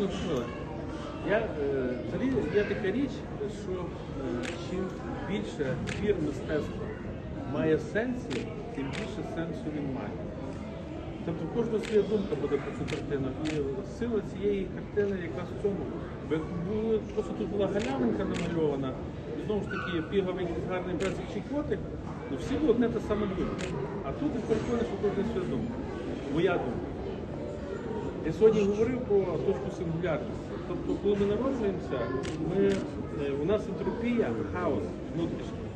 Микола, Я, е, взагалі є така річ, що е, чим більше твір мистецтва має сенсі, тим більше сенсу він має. Тобто в кожного своя думка буде про цю картину. І сила цієї картини якраз в цьому. Були, просто тут була галявинка намальована, і знову ж таки пігавий якийсь гарний безліч чи котик, ну всі були одне те саме думка. А тут ти переконаєш, що кожен своя думка. Моя думка. Я сьогодні говорив про точку сингулярності. Тобто, коли ми народжуємося, ми, е, у нас ентропія, хаос внутрішній,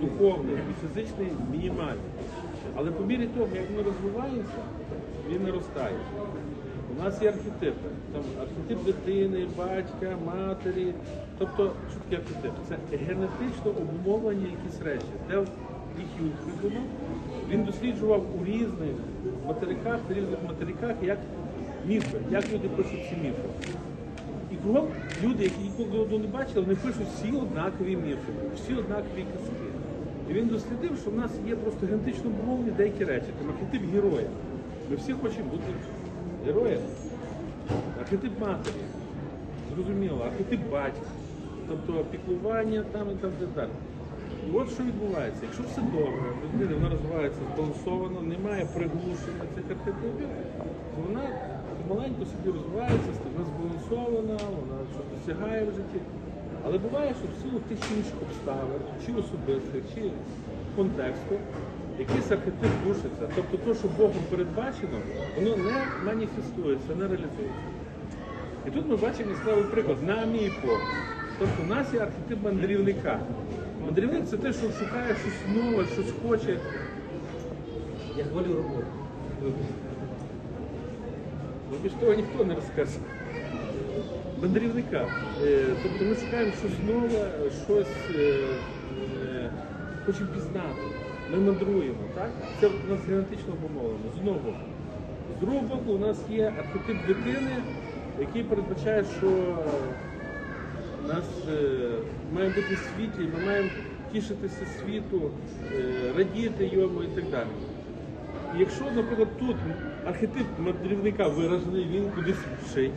духовний і фізичний мінімальний. Але по мірі того, як ми розвиваємося, він наростає. У нас є архетипи. Там архетип дитини, батька, матері. Тобто, що таке архетип? Це генетично обумовлені якісь речі. Де їх Юнг він досліджував у різних материках, в різних материках, як міфи, як люди пишуть ці міфи. І кругом люди, які ніколи не бачили, вони пишуть всі однакові міфи, всі однакові казки. І він дослідив, що в нас є просто генетично обумовлені деякі речі, там архетип героя. Ми всі хочемо бути героями. Архетип матері, зрозуміло, архетип батька, тобто піклування і там і так далі. І от що відбувається, якщо все добре, в людини вона розвивається збалансовано, немає приглушення цих архетипів, то вона маленько собі розвивається, вона збалансована, вона щось досягає в житті. Але буває, що в силу тих інших обставин, чи особистих, чи контексту, якийсь архетип рушиться. Тобто те, що Богом передбачено, воно не маніфестується, не реалізується. І тут ми бачимо яскравий приклад, на мій погляд. Тобто у нас є архетип мандрівника. Мандрівник це те, що шукає щось нове, щось хоче. Я хвалю роботу. Ну, більш того ніхто не розкаже. Мандрівника. Е, Тобто ми шукаємо щось нове, щось е, е, хочемо пізнати. Ми мандруємо, так? Це у нас генетично обумовлено. З одного боку. З другого боку, у нас є архетип дитини, який передбачає, що у нас е, має бути світлі, ми маємо тішитися світу, е, радіти йому і так далі. Якщо, наприклад, тут архетип мандрівника виражений, він кудись вчить,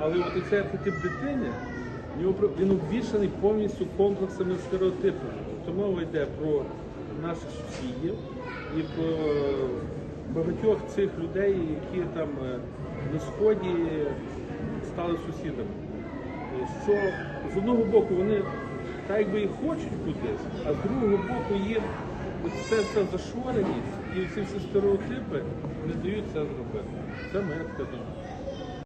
але от цей архетип дитини, в він обвішаний повністю комплексами стереотипів. Тобто мова йде про наших сусідів і про багатьох цих людей, які там е, на сході стали сусідами. Що з одного боку вони так якби і хочуть кудись, а з другого боку їм це все зашвореність і всі всі стереотипи не дають це зробити. Це моя думка.